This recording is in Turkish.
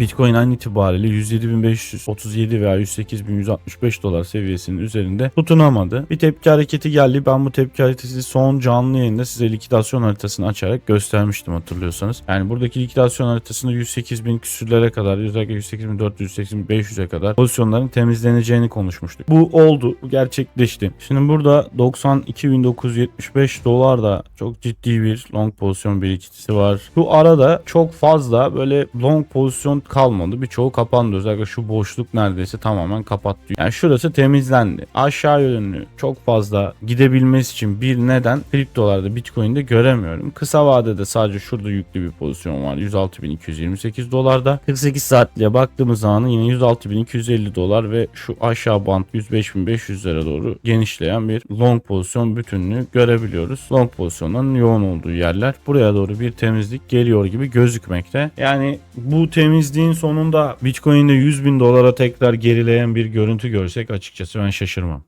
Bitcoin an itibariyle 107.537 veya 108.165 dolar seviyesinin üzerinde tutunamadı. Bir tepki hareketi geldi. Ben bu tepki hareketi son canlı yayında size likidasyon haritasını açarak göstermiştim hatırlıyorsanız. Yani buradaki likidasyon haritasında 108.000 küsürlere kadar özellikle 108.400 108.500'e kadar pozisyonların temizleneceğini konuşmuştuk. Bu oldu. Bu gerçekleşti. Şimdi burada 92.975 dolar da çok ciddi bir long pozisyon birikintisi var. Bu arada çok fazla böyle long pozisyon kalmadı. Birçoğu kapandı. Özellikle şu boşluk neredeyse tamamen kapattı. Yani şurası temizlendi. Aşağı yönlü çok fazla gidebilmesi için bir neden kriptolarda Bitcoin'de göremiyorum. Kısa vadede sadece şurada yüklü bir pozisyon var. 106.228 dolarda. 48 saatliğe baktığımız zaman yine 106.250 dolar ve şu aşağı band 105.500'lere doğru genişleyen bir long pozisyon bütünlüğü görebiliyoruz. Long pozisyonların yoğun olduğu yerler. Buraya doğru bir temizlik geliyor gibi gözükmekte. Yani bu temizliğin sonunda Bitcoin'de 100 bin dolara tekrar gerileyen bir görüntü görsek açıkçası ben şaşırmam.